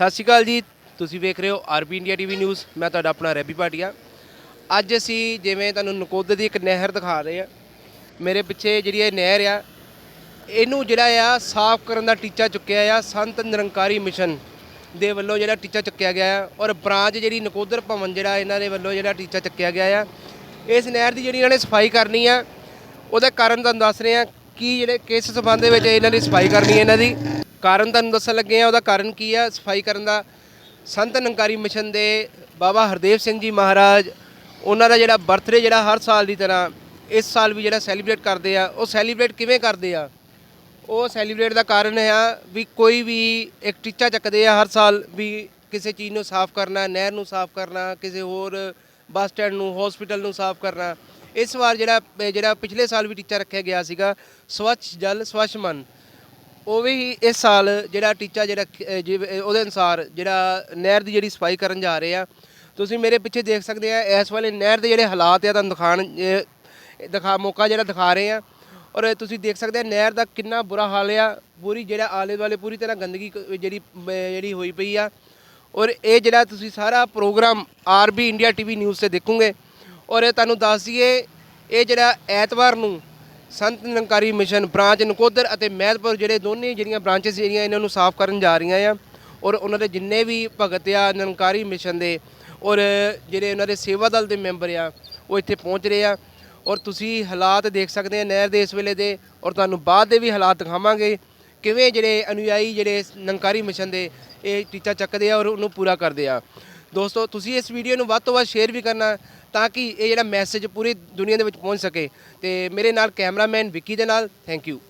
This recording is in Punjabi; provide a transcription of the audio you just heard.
ਸਤਿ ਸ਼੍ਰੀ ਅਕਾਲ ਜੀ। ਤੁਸੀਂ ਵੇਖ ਰਹੇ ਹੋ ਆਰਬੀ ਇੰਡੀਆ ਟੀਵੀ ਨਿਊਜ਼। ਮੈਂ ਤੁਹਾਡਾ ਆਪਣਾ ਰੈਬੀ ਭਾਟੀਆ। ਅੱਜ ਅਸੀਂ ਜਿਵੇਂ ਤੁਹਾਨੂੰ ਨਕੋਦਰ ਦੀ ਇੱਕ ਨਹਿਰ ਦਿਖਾ ਰਹੇ ਆ ਮੇਰੇ ਪਿੱਛੇ ਜਿਹੜੀ ਇਹ ਨਹਿਰ ਆ, ਇਹਨੂੰ ਜਿਹੜਾ ਆ ਸਾਫ਼ ਕਰਨ ਦਾ ਟੀਚਾ ਚੁੱਕਿਆ ਆ, ਸੰਤ ਨਿਰੰਕਾਰੀ ਮਿਸ਼ਨ ਦੇ ਵੱਲੋਂ ਜਿਹੜਾ ਟੀਚਾ ਚੱਕਿਆ ਗਿਆ ਆ ਔਰ ਬ੍ਰਾਂਚ ਜਿਹੜੀ ਨਕੋਦਰ ਭਵਨ ਜਿਹੜਾ ਇਹਨਾਂ ਦੇ ਵੱਲੋਂ ਜਿਹੜਾ ਟੀਚਾ ਚੁੱਕਿਆ ਗਿਆ ਆ। ਇਸ ਨਹਿਰ ਦੀ ਜਿਹੜੀ ਇਹਨਾਂ ਨੇ ਸਫ਼ਾਈ ਕਰਨੀ ਆ, ਉਹਦਾ ਕਾਰਨ ਤੁਹਾਨੂੰ ਦੱਸ ਰਹੇ ਆ ਕੀ ਜਿਹੜੇ ਕਿਸ ਸਬੰਧ ਦੇ ਵਿੱਚ ਇਹਨਾਂ ਦੀ ਸਫ਼ਾਈ ਕਰਨੀ ਹੈ ਇਹਨਾਂ ਦੀ? ਕਾਰਨ ਤੁਹਾਨੂੰ ਦੱਸਣ ਲੱਗੇ ਆ ਉਹਦਾ ਕਾਰਨ ਕੀ ਆ? ਸਫ਼ਾਈ ਕਰਨ ਦਾ ਸੰਤ ਨੰਕਾਰੀ ਮਿਸ਼ਨ ਦੇ ਬਾਬਾ ਹਰਦੇਵ ਸਿੰਘ ਜੀ ਮਹਾਰਾਜ, ਉਹਨਾਂ ਦਾ ਜਿਹੜਾ ਬਰਥਡੇ ਜਿਹੜਾ ਹਰ ਸਾਲ ਦੀ ਤਰ੍ਹਾਂ, ਇਸ ਸਾਲ ਵੀ ਜਿਹੜਾ ਸੈਲੀਬ੍ਰੇਟ ਕਰਦੇ ਆ, ਉਹ ਸੈਲੀਬ੍ਰੇਟ ਕਿਵੇਂ ਕਰਦੇ ਆ? ਉਹ ਸੈਲੀਬ੍ਰੇਟ ਦਾ ਕਾਰਨ ਹੈ ਆ ਵੀ ਕੋਈ ਵੀ ਇੱਕ ਟੀਚਾ ਚੱਕਦੇ ਆ ਹਰ ਸਾਲ ਵੀ ਕਿਸੇ ਚੀਜ਼ ਨੂੰ ਸਾਫ਼ ਕਰਨਾ, ਨਹਿਰ ਨੂੰ ਸਾਫ਼ ਕਰਨਾ, ਕਿਸੇ ਹੋਰ ਬੱਸ ਸਟੈਂਡ ਨੂੰ ਹਸਪੀਟਲ ਨੂੰ ਸਾਫ਼ ਕਰਨਾ ਇਸ ਵਾਰ ਜਿਹੜਾ ਜਿਹੜਾ ਪਿਛਲੇ ਸਾਲ ਵੀ ਟੀਚਾ ਰੱਖਿਆ ਗਿਆ ਸੀਗਾ, ਸਵੱਛ ਜਲ, ਸਵੱਛ ਮਨ ਉਹ ਵੀ ਇਸ ਸਾਲ ਜਿਹੜਾ ਟੀਚਾ ਜਿਹੜਾ ਕ- ਉਹਦੇ ਅਨੁਸਾਰ ਜਿਹੜਾ ਨਹਿਰ ਦੀ ਜਿਹੜੀ ਸਫ਼ਾਈ ਕਰਨ ਜਾ ਰਹੇ ਆ, ਤੁਸੀਂ ਮੇਰੇ ਪਿੱਛੇ ਦੇਖ ਸਕਦੇ ਆ, ਇਸ ਵੇਲੇ ਨਹਿਰ ਦੇ ਜਿਹੜੇ ਹਾਲਾਤ ਆ, ਤੁਹਾਨੂੰ ਦਿਖਾਣ ਦਿਖਾ, ਮੌਕਾ ਜਿਹੜਾ ਦਿਖਾ ਰਹੇ ਆ, ਔਰ ਤੁਸੀਂ ਦੇਖ ਸਕਦੇ ਆ ਨਹਿਰ ਦਾ ਕਿੰਨਾ ਬੁਰਾ ਹਾਲ ਆ, ਪੂਰੀ ਜਿਹੜਾ ਆਲੇ ਦੁਆਲੇ ਪੂਰੀ ਤਰ੍ਹਾਂ ਗੰਦਗੀ ਜਿਹੜੀ ਜਿਹੜੀ ਹੋਈ ਪਈ ਆ, ਔਰ ਇਹ ਜਿਹੜਾ ਤੁਸੀਂ ਸਾਰਾ programme RB India TV news ਤੇ ਦੇਖੋਗੇ ਔਰ ਇਹ ਤੁਹਾਨੂੰ ਦੱਸ ਦਈਏ, ਇਹ ਜਿਹੜਾ ਐਤਵਾਰ ਨੂੰ ਸੰਤ ਨਿਰੰਕਾਰੀ ਮਿਸ਼ਨ ਬ੍ਰਾਂਚ ਨਕੋਦਰ ਅਤੇ ਮਹਿਦਪੁਰ ਜਿਹੜੇ ਦੋਨੇ ਜਿਹੜੀਆਂ ਬ੍ਰਾਂਚਸ ਜਿਹੜੀਆਂ ਇਹਨਾਂ ਨੂੰ ਸਾਫ਼ ਕਰਨ ਜਾ ਰਹੀਆਂ ਆ, ਔਰ ਉਹਨਾਂ ਦੇ ਜਿੰਨੇ ਵੀ ਭਗਤ ਆ ਨਿਰੰਕਾਰੀ ਮਿਸ਼ਨ ਦੇ, ਔਰ ਜਿਹੜੇ ਉਹਨਾਂ ਦੇ ਸੇਵਾ ਦਲ ਦੇ ਮੈਂਬਰ ਆ, ਉਹ ਇੱਥੇ ਪਹੁੰਚ ਰਹੇ ਆ। ਔਰ ਤੁਸੀਂ ਹਾਲਾਤ ਦੇਖ ਸਕਦੇ ਆ ਨਹਿਰ ਦੇ ਇਸ ਵੇਲੇ ਦੇ, ਔਰ ਤੁਹਾਨੂੰ ਬਾਅਦ ਦੇ ਵੀ ਹਾਲਾਤ ਦਿਖਾਵਾਂਗੇ ਕਿਵੇਂ ਜਿਹੜੇ ਅਨੁਯਾਈ ਜਿਹੜੇ ਨਿਰੰਕਾਰੀ ਮਿਸ਼ਨ ਦੇ ਇਹ ਟੀਚਾ ਚੱਕਦੇ ਆ ਔਰ ਉਹਨੂੰ ਪੂਰਾ ਕਰਦੇ ਆ। ਦੋਸਤੋ, ਤੁਸੀਂ ਇਸ ਵੀਡੀਓ ਨੂੰ ਵੱਧ ਤੋਂ ਵੱਧ ਸ਼ੇਅਰ ਵੀ ਕਰਨਾ ਤਾਂ ਕਿ ਇਹ ਜਿਹੜਾ ਮੈਸੇਜ ਪੂਰੀ ਦੁਨੀਆ ਦੇ ਵਿੱਚ ਪਹੁੰਚ ਸਕੇ। ਤੇ ਮੇਰੇ ਨਾਲ ਕੈਮਰਾਮੈਨ ਵਿੱਕੀ ਦੇ ਨਾਲ ਥੈਂਕ ਯੂ